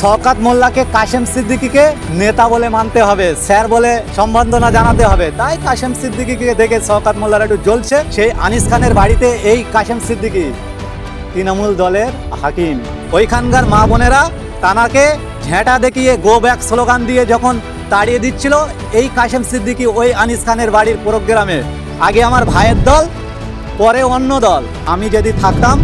শওকাত মোল্লাকে কাশেম সিদ্দিকিকে নেতা বলে মানতে হবে, স্যার বলে সম্বর্ধনা জানাতে হবে। তাই কাশেম সিদ্দিকিকে দেখে শওকাত মোল্লার একটু জ্বলছে। সেই আনিস খানের বাড়িতে এই কাশেম সিদ্দিকি, তৃণমূল দলের হাকিম। ওইখানকার মা বোনেরা তানাকে ঝেঁটা দেখিয়ে গো ব্যাক স্লোগান দিয়ে যখন তাড়িয়ে দিচ্ছিল, এই কাশেম সিদ্দিকি ওই আনিস খানের বাড়ির প্রোগ্রামে। আগে আমার ভাইয়ের দল, পরে অন্য দল। আমি যদি থাকতাম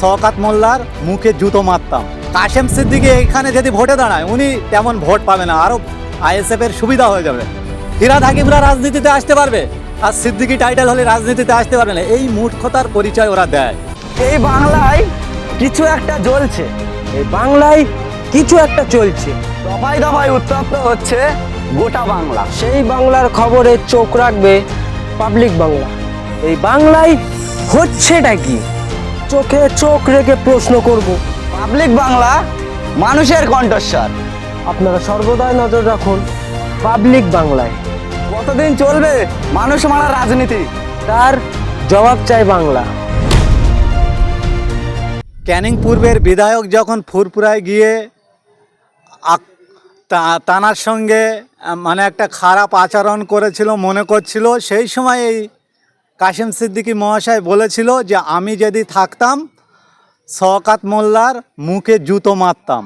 শওকাত মোল্লার মুখে জুতো মারতাম। কাশেম সিদ্দিকি এখানে যদি ভোটে দাঁড়ায়, উনি তেমন ভোট পাবে না। আরও আইএসএফ এর সুবিধা হয়ে যাবে। ফিরাদ হাকিমরা রাজনীতিতে আসতে পারবে আর সিদ্দিকি টাইটেল হলে রাজনীতিতে আসতে পারবে না। এই মূর্খতার পরিচয় ওরা দেয়। এই বাংলায় কিছু একটা জ্বলছে। এই বাংলায় কিছু একটা চলছে। দফায় দফায় উত্তপ্ত হচ্ছে গোটা বাংলা। সেই বাংলার খবরে চোখ রাখবে পাবলিক বাংলা। এই বাংলায় হচ্ছেটা কি? চোখে চোখ রেখে প্রশ্ন করব। পাবলিক বাংলা মানুষের কণ্ঠস্বর। আপনারা সর্বদাই নজর রাখুন পাবলিক বাংলায়। কতদিন চলবে মানুষ মারা রাজনীতি? তার জবাব চাই বাংলা। ক্যানিং পূর্বের বিধায়ক যখন ফুরপুরায় গিয়ে তানার সঙ্গে মানে একটা খারাপ আচরণ করেছিল মনে করছিল সেই সময় এই কাশিম সিদ্দিকী মহাশয় বলেছিল যে আমি যদি থাকতাম, শওকাত মোল্লার মুখে জুতো মারতাম।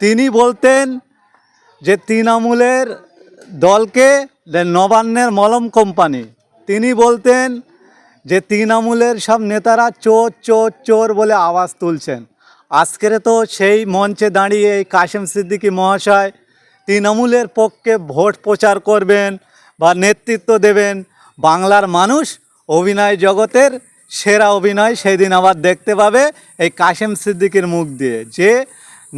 তিনি বলতেন যে তৃণমূলের দলকে নবান্নের মলম কোম্পানি। তিনি বলতেন যে তৃণমূলের সব নেতারা চোর চোর চোর বলে আওয়াজ তুলছেন। আজকের তো সেই মঞ্চে দাঁড়িয়ে এই কাশেম সিদ্দিকী মহাশয় তৃণমূলের পক্ষে ভোট প্রচার করবেন বা নেতৃত্ব দেবেন বাংলার মানুষ অভিনয় জগতের সেরা অভিনয় সেই দিন আবার দেখতে পাবে এই কাশেম সিদ্দিকীর মুখ দিয়ে। যে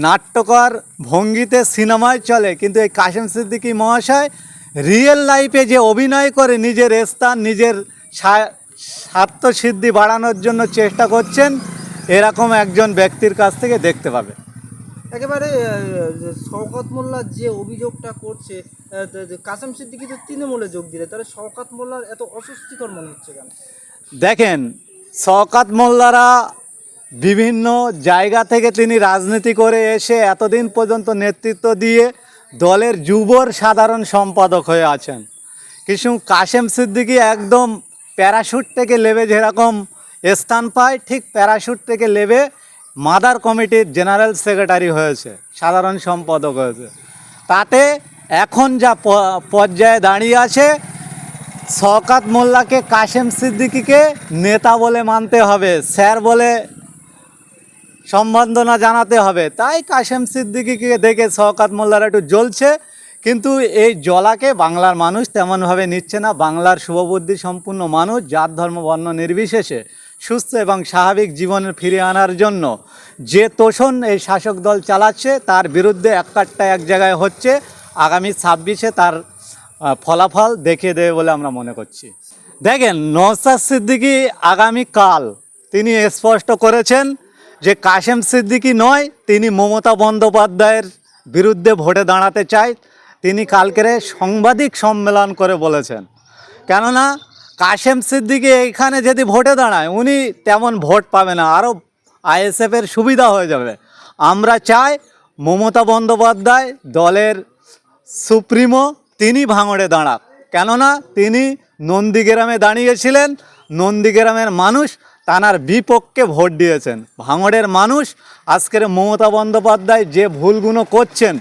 নাট্যকর ভঙ্গিতে সিনেমায় চলে, কিন্তু এই কাশেম সিদ্দিকি মহাশয় রিয়েল লাইফে যে অভিনয় করে নিজের স্থান, নিজের স্বার্থসিদ্ধি বাড়ানোর জন্য চেষ্টা করছেন, এরকম একজন ব্যক্তির কাছ থেকে দেখতে পাবে। একেবারে শওকত মোল্লা যে অভিযোগটা করছে কাসেম সিদ্দিকি তো তৃণমূলে যোগ দিলে, তাহলে শওকত মোল্লার এত অস্বস্তিকর মনে হচ্ছে কেন? দেখেন, শওকাত মোল্লারা বিভিন্ন জায়গা থেকে তিনি রাজনীতি করে এসে এতদিন পর্যন্ত নেতৃত্ব দিয়ে দলের যুবর সাধারণ সম্পাদক হয়ে আছেন। কিছু কাশেম সিদ্দিকি একদম প্যারাশুট থেকে লেবে যেরকম স্থান পায়, ঠিক প্যারাশুট থেকে লেবে মাদার কমিটির জেনারেল সেক্রেটারি হয়েছে, সাধারণ সম্পাদক হয়েছে। তাতে এখন যা পর্যায়ে দাঁড়িয়ে আছে, শওকাত মোল্লাকে কাশেম সিদ্দিকিকে নেতা বলে মানতে হবে, স্যার বলে সম্বন্ধনা জানাতে হবে। তাই কাশেম সিদ্দিকিকে দেখে শওকাত মোল্লার একটু জ্বলছে, কিন্তু এই জলাকে বাংলার মানুষ তেমনভাবে নিচ্ছে না। বাংলার শুভবুদ্ধি সম্পূর্ণ মানুষ, জাত, ধর্ম, বর্ণ নির্বিশেষে সুস্থ এবং স্বাভাবিক জীবনে ফিরে আনার জন্য যে তোষণ এই শাসক দল চালাচ্ছে, তার বিরুদ্ধে একটা এক জায়গায় হচ্ছে। আগামী ছাব্বিশে তার ফলাফল দেখিয়ে দেবে বলে আমরা মনে করছি। দেখেন নওসাদ সিদ্দিকী আগামীকাল তিনি স্পষ্ট করেছেন যে কাশেম সিদ্দিকী নয়, তিনি মমতা বন্দ্যোপাধ্যায়ের বিরুদ্ধে ভোটে দাঁড়াতে চায়। তিনি কালকের সাংবাদিক সম্মেলন করে বলেছেন। কেননা কাশেম সিদ্দিকী এখানে যদি ভোটে দাঁড়ায়, উনি তেমন ভোট পাবে না আরও আইএসএফের সুবিধা হয়ে যাবে। আমরা চাই মমতা বন্দ্যোপাধ্যায় দলের সুপ্রিমো, তিনি ভাঙড়ে দাঁড়াক। কেননা তিনি নন্দীগ্রামে দাঁড়িয়েছিলেন, নন্দীগ্রামের মানুষ তানার বিপক্ষে ভোট দিয়েছেন। ভাঙড়ের মানুষ আজকের মমতা বন্দ্যোপাধ্যায় যে ভুলগুলো করছেন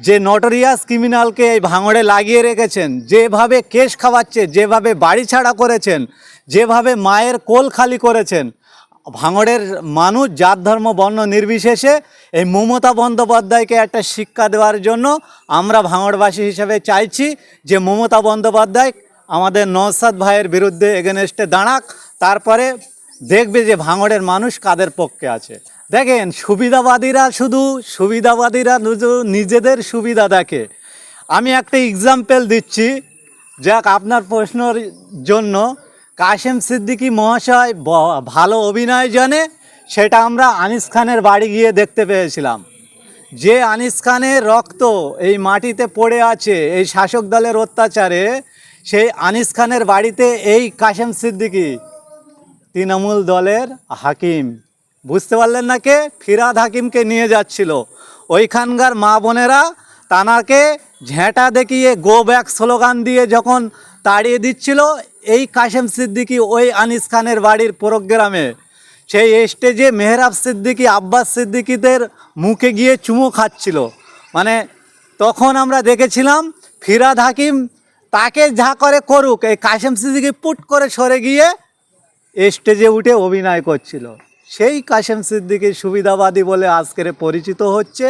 যে নটোরিয়াস ক্রিমিনালকে এই ভাঙড়ে লাগিয়ে রেখেছেন, যেভাবে কেস খাওয়াচ্ছে, যেভাবে বাড়ি ছাড়া করেছেন, যেভাবে মায়ের কোল খালি করেছেন, ভাঙড়ের মানুষ জাত, ধর্ম, বর্ণ নির্বিশেষে এই মমতা বন্দ্যোপাধ্যায়কে একটা শিক্ষা দেওয়ার জন্য আমরা ভাঙড়বাসী হিসেবে চাইছি যে মমতা বন্দ্যোপাধ্যায় আমাদের নওসাদ ভাইয়ের বিরুদ্ধে এগেনস্টে দাঁড়াক, তারপরে দেখবে যে ভাঙড়ের মানুষ কাদের পক্ষে আছে। দেখেন, সুবিধাবাদীরা শুধু, সুবিধাবাদীরা নিজেদের সুবিধা দেখে। আমি একটা এক্সাম্পল দিচ্ছি, যাক, আপনার প্রশ্নর জন্য। কাশেম সিদ্দিকী মহাশয় ভালো অভিনয় জানে, সেটা আমরা আনিস খানের বাড়ি গিয়ে দেখতে পেয়েছিলাম। যে আনিস খানের রক্ত এই মাটিতে পড়ে আছে, এই শাসক দলের অত্যাচারে, সেই আনিস খানের বাড়িতে এই কাশেম সিদ্দিকী, তৃণমূল দলের হাকিম। বুঝতে পারলেন না কে? ফিরাদ হাকিমকে নিয়ে যাচ্ছিল। ওইখানকার মা বোনেরা তানাকে ঝেঁটা দেখিয়ে গো ব্যাক স্লোগান দিয়ে যখন তাড়িয়ে দিচ্ছিল, এই কাশেম সিদ্দিকি ওই আনিস খানের বাড়ির প্রোগ্রামে। সেই স্টেজে মেহরাব সিদ্দিকি, আব্বাস সিদ্দিকিদের মুখে গিয়ে চুমো খাচ্ছিল। মানে তখন আমরা দেখেছিলাম ফিরাদ হাকিম তাকে যা করে করুক, এই কাশেম সিদ্দিকি পুট করে সরে গিয়ে স্টেজে উঠে অভিনয় করছিল। সেই কাশেম সিদ্দিকি সুবিধাবাদী বলে আজকের পরিচিত হচ্ছে।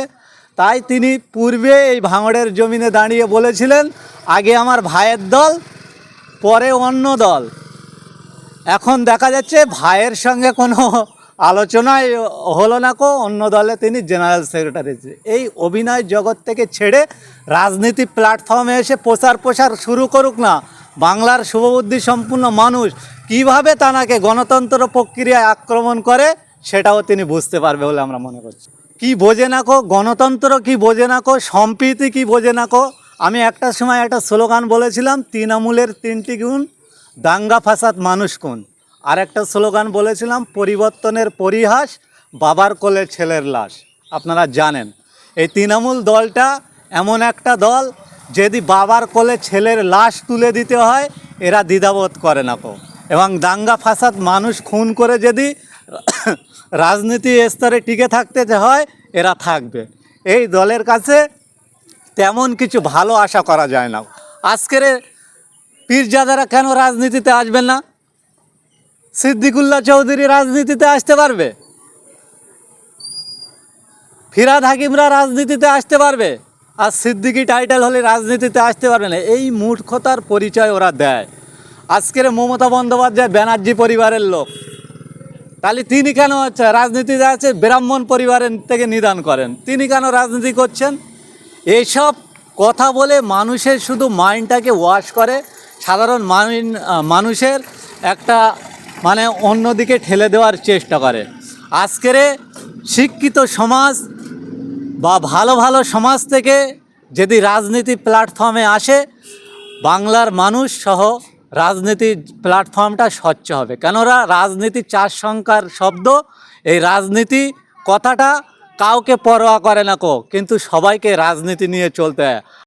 তাই তিনি পূর্বে এই ভাঙড়ের জমিনে দাঁড়িয়ে বলেছিলেন, আগে আমার ভাইয়ের দল, পরে অন্য দল। এখন দেখা যাচ্ছে ভাইয়ের সঙ্গে কোনো আলোচনাই হলো না কো, অন্য দলে তিনি জেনারেল সেক্রেটারি। এই অভিনয় জগৎ থেকে ছেড়ে রাজনীতি প্ল্যাটফর্মে এসে প্রচার প্রসার শুরু করুক না, বাংলার শুভবুদ্ধি সম্পূর্ণ মানুষ কীভাবে তানাকে গণতন্ত্র প্রক্রিয়ায় আক্রমণ করে সেটাও তিনি বুঝতে পারবে বলে আমরা মনে করছি। কি বোঝে নাকো গণতন্ত্র কি বোঝে না কো? সম্প্রীতি কি বোঝে নাকো আমি একটা সময় একটা স্লোগান বলেছিলাম, তৃণমূলের তিনটি গুণ, দাঙ্গা ফাসাদ মানুষ কোন? আর একটা স্লোগান বলেছিলাম, পরিবর্তনের পরিহাস, বাবার কোলে ছেলের লাশ। আপনারা জানেন, এই তৃণমূল দলটা এমন একটা দল, যদি বাবার কোলে ছেলের লাশ তুলে দিতে হয়, এরা দ্বিধাবোধ করে না কো। এবং দাঙ্গা ফাসাদ মানুষ খুন করে যদি রাজনীতি স্তরে টিকে থাকতে যে হয়, এরা থাকবে। এই দলের কাছে তেমন কিছু ভালো আশা করা যায় না। আজকের পীরজাদারা কেন রাজনীতিতে আসবেন না? সিদ্দিকুল্লাহ চৌধুরী রাজনীতিতে আসতে পারবে? ফিরাদ হাকিমরা রাজনীতিতে আসতে পারবে? আর সিদ্দিকি টাইটেল হলে রাজনীতিতে আসতে পারবে না। এই মূর্খতার পরিচয় ওরা দেয়। আজকের মমতা বন্দ্যোপাধ্যায় ব্যানার্জি পরিবারের লোক। তাহলে তিনি কেন হচ্ছে রাজনীতিতে আছে, ব্রাহ্মণ পরিবারের থেকে নিদান করেন। তিনি কেন রাজনীতি করছেন? এইসব কথা বলে মানুষের শুধু মাইন্ডটাকে ওয়াশ করে, সাধারণ মানুষের একটা মানে অন্যদিকে ঠেলে দেওয়ার চেষ্টা করে। আজকের শিক্ষিত সমাজ বা ভালো ভালো সমাজ থেকে যদি রাজনীতি প্ল্যাটফর্মে আসে, বাংলার মানুষ সহ রাজনীতি প্ল্যাটফর্মটা স্বচ্ছ হবে। কেননা রাজনীতি চার সংখ্যার শব্দ, এই রাজনীতি কথাটা কাউকে পরোয়া করে না কো, কিন্তু সবাইকে রাজনীতি নিয়ে চলতে হয়।